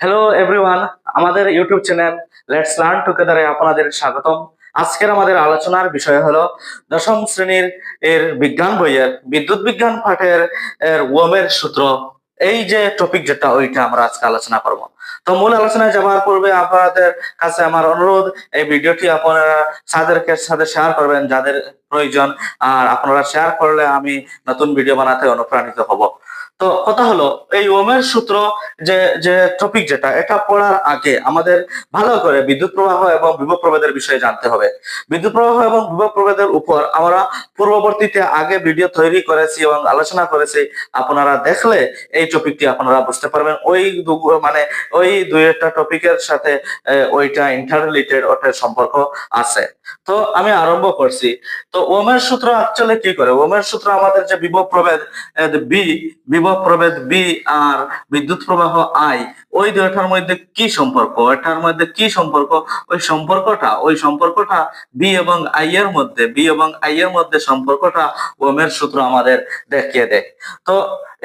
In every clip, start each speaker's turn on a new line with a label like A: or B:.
A: Hello everyone আমাদের YouTube channel let's learn টুগেদারে আপনাদের স্বাগতম। আজকের আমাদের আলোচনার বিষয় হলো দশম শ্রেণির এর বিজ্ঞান বইয়ের, বিদ্যুৎ বিজ্ঞান পাঠের এর ওমের সূত্র। এই যে টপিক যেটা, ওইটা আমরা আজকে আলোচনা করব। তো মূল আলোচনায় যাওয়ার পূর্বে আপনাদের কাছে আমার অনুরোধ, এই ভিডিওটি আপনারা তাদেরকে সাথে শেয়ার করবেন, যাদের প্রয়োজন। আর আপনারা শেয়ার করলে আমি নতুন ভিডিও বানাতে অনুপ্রাণিত হব। তো কথা হলো, এই ওমের সূত্র যে যে টপিক যেটা, এটা পড়ার আগে আমাদের ভালো করে বিদ্যুৎ প্রবাহ এবং বিভব প্রভেদের বিষয়ে জানতে হবে। বিদ্যুৎ প্রবাহ এবং বিভব প্রভেদের উপর আমরা পূর্ববর্তীতে আগে ভিডিও তৈরি করেছি এবং আলোচনা করেছি। আপনারা দেখলে এই টপিকটি আপনারা বুঝতে পারবেন। ওই মানে ওই দুই একটা টপিকের সাথে ওইটা ইন্টার ওটার সম্পর্ক আছে। তো আমি আরম্ভ করছি। তো ওমের সূত্র অ্যাকচুয়ালি কি করে? ওমের সূত্র আমাদের যে বিভব প্রভেদ বি, বিভব প্রভেদ বি আর বিদ্যুৎ প্রবাহ আই ওই দুইটার মধ্যে কি সম্পর্ক? এটার মধ্যে কি সম্পর্ক? ওই সম্পর্কটা ওই সম্পর্কটা বি এবং আই এর মধ্যে বি এবং আই এর মধ্যে সম্পর্কটা ওমের সূত্র আমাদের দেখিয়ে দেয়। তো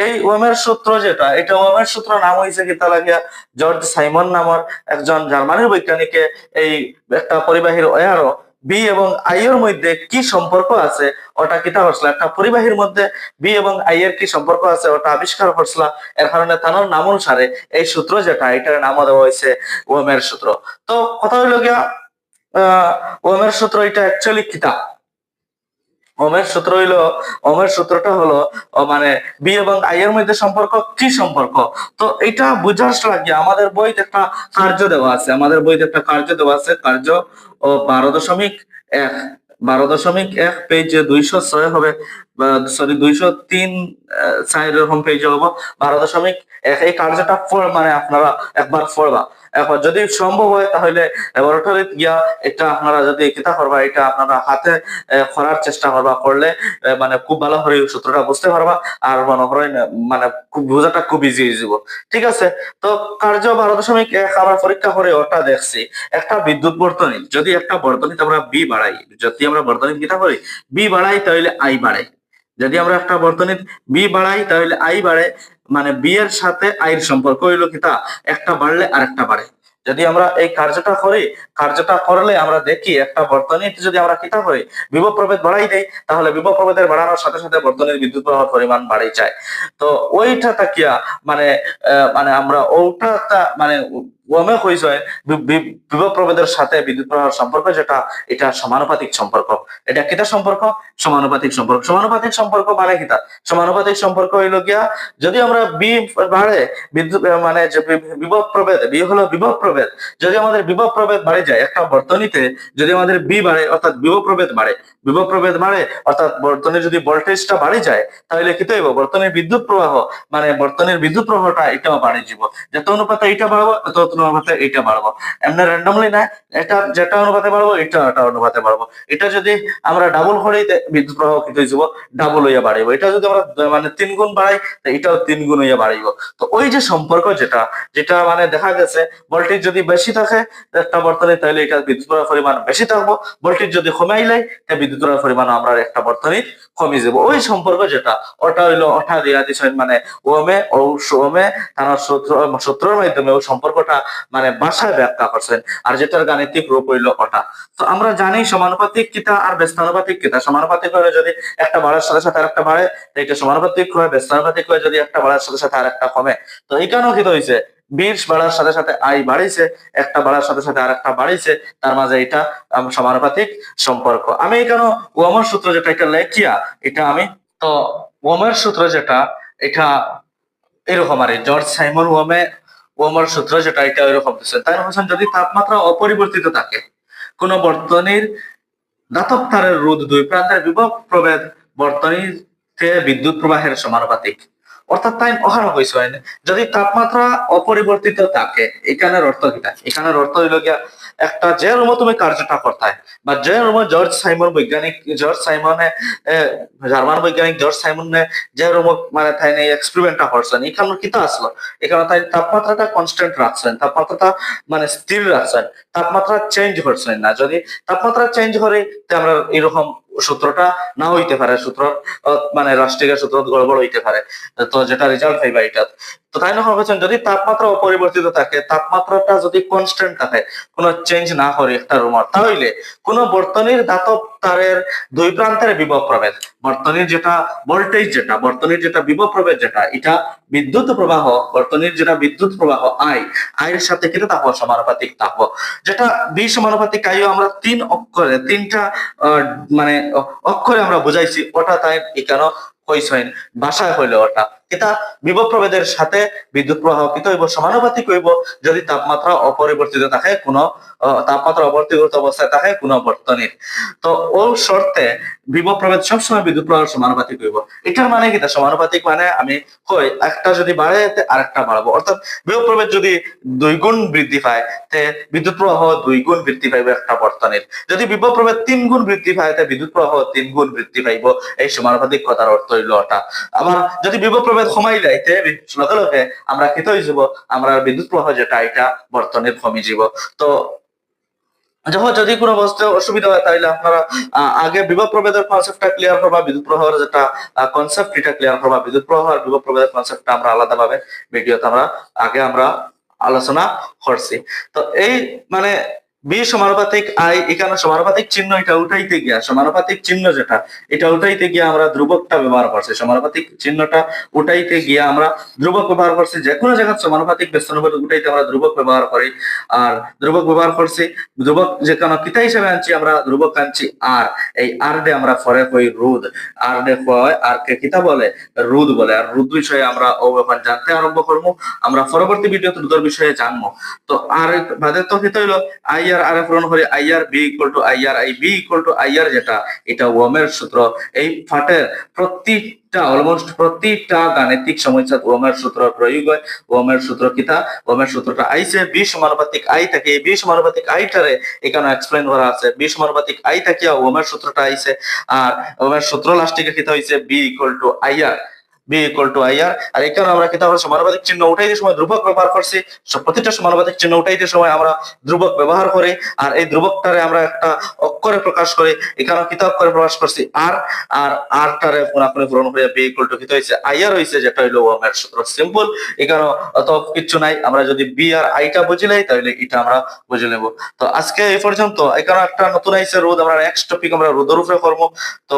A: এই ওমের সূত্র যেটা, এটা ওমের সূত্র নাম হয়েছে কি তা লাগিয়া জর্জ সাইমন নামের একজন জার্মানির বৈজ্ঞানিকে এই একটা পরিবাহীর ওয়ারও বি এবং আই এর মধ্যে কি সম্পর্ক আছে? ওটা কিতা করছিল একটা পরিবাহীর মধ্যে বি এবং আই এর কি সম্পর্ক আছে? ওটা আবিষ্কার করছিল এর কারণে তার নাম অনুসারে এই সূত্র যেটা, এটার নাম দেওয়া হয়েছে ওমের সূত্র। তো কথা হইল গিয়া ওমের সূত্র এটা অ্যাকচুয়ালি কিতা ওমের সূত্র হইল অমের সূত্রটা হলো মানে বি এবং আই এর মধ্যে সম্পর্ক, কি সম্পর্ক? তো এটা বুঝার লাগে আমাদের বইতে একটা কার্য দেওয়া আছে। আমাদের বইতে একটা কার্য দেওয়া আছে, কার্য ও বারো দশমিক এক। বারো দশমিক এক পেজ দুইশো ছয় হবে। সরি দুইশো তিন সাইড এরকম পেজে হব। এই কার্যটা মানে আপনারা একবার এখন যদি সম্ভব হয়, তাহলে গিয়া এটা আপনারা যদি কিতা করবা, এটা আপনারা হাতে করার চেষ্টা করবা, করলে মানে খুব ভালো করে সূত্রটা বুঝতে পারবা, আর মনে করেন মানে খুব, বোঝাটা খুব ইজি হয়ে যাব। ঠিক আছে? তো কার্য বারো দশমিক এক আমরা পরীক্ষা করে ওটা দেখছি। একটা বিদ্যুৎ বর্তনী, যদি একটা বর্তনীতে আমরা বি বাড়াই, যদি আমরা বর্তনী কিতা করি বি বাড়াই তাহলে আই বাড়ে যদি আমরা একটা বর্তনীত বি বাড়াই, তাহলে আই বাড়ে মানে বি এর সাথে আইর সম্পর্ক হইল কিতা একটা বাড়লে আরেকটা বাড়ে। যদি আমরা এই কার্যটা করি, কার্যটা করলে আমরা দেখি একটা বর্তনীতে যদি আমরা কিতা করি বিভব প্রভেদ বাড়াই দেই, তাহলে বিভব প্রভেদের বাড়ানোর সাথে সাথে বর্তনীর বিদ্যুৎ প্রবাহ পরিমাণ বাড়াই যায়। তো ওইটা তাকিয়া মানে মানে আমরা ওটা তা- মানে বি- বি- বিভব প্রভেদের সাথে বিদ্যুৎ প্রবাহের সম্পর্ক যেটা, এটা সমানুপাতিক সম্পর্ক। এটা কিতা সম্পর্ক? সমানুপাতিক সম্পর্ক। সমানুপাতিক সম্পর্ক মানে কিতা? সমানুপাতিক সম্পর্ক হইল গিয়া, যদি আমরা বি বাড়ে বিদ্যুৎ মানে বিভব প্রভেদ, বি হলো বিভব প্রভেদ। যদি আমাদের বিভব প্রভেদ বাড়ে যায়, একটা বর্তনীতে যদি আমাদের বি বাড়ে অর্থাৎ বিভব প্রভেদ বাড়ে বিভব প্রভেদ বাড়ে অর্থাৎ বর্তনীর যদি ভোল্টেজটা বাড়ে যায়, তাহলে কি হইব? বর্তনীর বিদ্যুৎ প্রবাহ মানে বর্তনীর বিদ্যুৎ প্রবাহটা এটাও বাড়ে যাব যত অনুপাতে এইটা বাড়বো তত অনুপাতে বাড়বো। এমনি র্যান্ডমলি না, এটা যেটা অনুপাতে বাড়বো, এটা এটা অনুপাতে বাড়বো। এটা যদি আমরা ডাবল বিদ্যুৎ প্রবাহ কি যাব? ডাবল হইয়া এটা যদি আমরা মানে তিন গুণ বাড়াই এটাও তিন গুণ হইয়া তো ওই যে সম্পর্ক যেটা যেটা মানে দেখা গেছে ভোল্টেজ যদি বেশি থাকে একটা বর্তনী তাহলে এটা বিদ্যুৎ পরিমাণ বেশি থাকব। ভোল্টেজ যদি কমাই লাই তাহলে বিদ্যুৎ পরিমাণ আমরা একটা বর্তনী কমে যাব। ওই সম্পর্ক যেটা, ওটা হইল ওঠা দিয়া দিছেন মানে ওমে ও ওমে তার সূত্র, সূত্রের মাধ্যমে ওই সম্পর্কটা মানে ভাষায় ব্যাখ্যা করছেন। আর যেটার গাণিতিক রূপ হইল ওটা। তো আমরা জানি সমানুপাতিক কিতা আর ব্যস্তানুপাতিক কিতা। সমানুপাতিক হলে যদি একটা বাড়ার সাথে সাথে আরেকটা বাড়ে, তো এটা সমানুপাতিক হয় ব্যস্তানুপাতিক হয় যদি একটা বাড়ার সাথে সাথে আরেকটা কমে। তো এইখানেও কি হয়েছে বিশ বাড়ার সাথে সাথে আই বাড়িছে, একটা বাড়ার সাথে সাথে আরেকটা বাড়িছে, তার মাঝে এটা সমানুপাতিক সম্পর্ক। আমি এখানে ওমর সূত্র যেটা, এটা লেখিয়া, এটা আমি, তো ওমের সূত্র যেটা, এটা এরকম আর জর্জ সাইমন ওমে ওমর সূত্র যেটা, এটা এরকম তাই হোসেন যদি তাপমাত্রা অপরিবর্তিত থাকে, কোন বর্তনীর দাতব তারের রোধ দুই প্রান্তের বিভব প্রভেদ বর্তনীতে বিদ্যুৎ প্রবাহের সমানুপাতিক। অর্থাৎ টাইম অহার হয়েছে হয়। যদি তাপমাত্রা অপরিবর্তিত থাকে, এখানের অর্থ কিটা? এখানের অর্থ হইল গিয়া, একটা যে রুমে তুমি কার্যটা করতায় বা যে রুমে জর্জ সাইমন, বৈজ্ঞানিক জর্জ সাইমনে জার্মান বৈজ্ঞানিক জর্জ সাইমনে যে রুম মানে তাই এক্সপেরিমেন্টটা করছেন, এখানে কিতা আসলো? এখানে তাই তাপমাত্রাটা কনস্ট্যান্ট রাখছেন, তাপমাত্রাটা মানে স্থির রাখছেন, তাপমাত্রা চেঞ্জ করছেন না। যদি তাপমাত্রা চেঞ্জ করে, তে আমরা এরকম সূত্রটা না হইতে পারে সূত্র মানে রাষ্ট্রীয় সূত্র গড়বড় হইতে পারে। তো যেটা রেজাল্ট হইবা এটা তো তাই নখন বলছেন যদি তাপমাত্রা অপরিবর্তিত থাকে, তাপমাত্রাটা যদি কনস্ট্যান্ট থাকে, কোনো চেঞ্জ না করে একটা রুমার তাহলে কোনো বর্তনীর ধাতব তারের দুই প্রান্তের বিভব প্রভেদ বর্তনীর যেটা ভোল্টেজ যেটা, বর্তনীর যেটা বিভব প্রভেদ যেটা, এটা বিদ্যুৎ প্রবাহ, বর্তনীর যেটা বিদ্যুৎ প্রবাহ আই আয়ের সাথে কিন্তু তাপ সমানুপাতিক তাপ, যেটা বি সমানুপাতিক আইও আমরা তিন অক্ষরে, তিনটা মানে অক্ষরে আমরা বুঝাইছি, ওটা তাই এখানে কইসইন ভাষায় হইল ওটা। এটা বিভব প্রভেদের সাথে বিদ্যুৎ প্রবাহ কিন্তু হইব, সমানুপাতিক হইব। যদি তাপমাত্রা অপরিবর্তিত থাকে, কোনো তাপমাত্রা অপরিবর্তিত অবস্থায় থাকে, কোনো বর্তনীর তো ও শর্তে বিভব প্রভেদ সবসময় বিদ্যুৎ প্রবাহ সমানুপাতিক হইব। এটার মানে কি? তা সমানুপাতিক মানে আমি কই, একটা যদি বাড়ে আরেকটা বাড়াবো। অর্থাৎ বিভব প্রভেদ যদি দুই গুণ বৃদ্ধি পায়, তে বিদ্যুৎ প্রবাহ দুই গুণ বৃদ্ধি পাইবে একটা বর্তনীর যদি বিভব প্রভেদ তিন গুণ বৃদ্ধি পায়, তে বিদ্যুৎ প্রবাহ তিন গুণ বৃদ্ধি পাইব। এই সমানুপাতিক কথার অর্থ হইল ওটা। আবার যদি বিভব প্রভেদ কমাই যায় তে বি- লগে আমরা কি হয়ে যাব আমরা বিদ্যুৎ প্রবাহ যেটা, এটা বর্তনীর কমে যাব তো, যখন যদি কোনো বস্তু অসুবিধা হয়, তাহলে আপনারা আগে বিভব প্রভেদের কনসেপ্টটা ক্লিয়ার করবা বিদ্যুৎ প্রবাহের যেটা কনসেপ্ট এটা ক্লিয়ার করবা বিদ্যুৎ প্রবাহ আর বিভব প্রভেদের কনসেপ্টটা আমরা আলাদাভাবে ভিডিওতে আমরা, আগে আমরা আলোচনা করছি। তো এই মানে বি সমানুপাতিক, আই এখানে সমানুপাতিক চিহ্ন, এটা উঠাইতে গিয়া, সমানুপাতিক চিহ্ন যেটা, এটা উঠাইতে গিয়া আমরা ধ্রুবকটা ব্যবহার করছি। সমানুপাতিক চিহ্নটা উঠাইতে গিয়া আমরা ধ্রুবক ব্যবহার করছি যে কোনো জায়গায় সমানুপাতিক ব্যস্তানুপাত উঠাইতে আমরা ধ্রুবক ব্যবহার করি। আর ধ্রুবক ব্যবহার করছি, ধ্রুবক যে কোনো কিতা হিসাবে আনছি আমরা ধ্রুবক আনছি আর, এই আর ডে আমরা পরে কই রুদ। আর ডে কয়, আর কে কিতা বলে? রুদ বলে। আর রুদ বিষয়ে আমরা ও ব্যাপার জানতে আরম্ভ করব। আমরা পরবর্তী ভিডিওতে রুদের বিষয়ে জানব। তো আর বাদে তো কিতা হইল? আই আর আর পূরণ করে I V equal to I I V equal to I যেটা, এটা ওমের সূত্র। এই ফাটের প্রত্যেকটা অলমোস্ট প্রত্যেকটা গাণিতিক সমস্যা ওমের সূত্র প্রয়োগ হয়। ওমের সূত্র কিতা ওমের সূত্রটা আইছে, বি সমানুপাতিক আই থাকে। এই বি সমানুপাতিক আইটারে এখানে এক্সপ্লেন করা আছে। বি সমানুপাতিক আই থাকিয়া ওমের সূত্রটা আইছে। আর ওমের সূত্র লাস্টিকে কিতা হইছে? V equal to I R B two আর আর এখানে আমরা চিহ্ন সময় ধ্রুবক ব্যবহার করছি। প্রতিটা চিহ্ন উঠাইতে সময় আমরা ধ্রুবক ব্যবহার আর এই আমরা একটা অক্ষরে প্রকাশ করি এখানে প্রকাশ করছি আর আর যেটা হইল সিম্পল এখানে অত কিছু নাই। আমরা যদি বি আর আইটা বুঝিলাই তাহলে এটা আমরা বুঝে নেব। তো আজকে এই পর্যন্ত। এখানে একটা নতুন আইছে রোদ আমরা নেক্সট টপিক আমরা রোদের উপরে করব। তো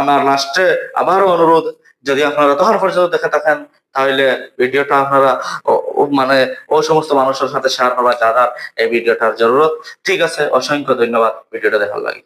A: আমার লাস্টে আবারও অনুরোধ যদি আপনারা তখন পর্যন্ত দেখে থাকেন, তাহলে ভিডিওটা আপনারা মানে ও সমস্ত মানুষের সাথে শেয়ার করা যারা এই ভিডিওটার জরুরত। ঠিক আছে, অসংখ্য ধন্যবাদ ভিডিওটা দেখার লাগে।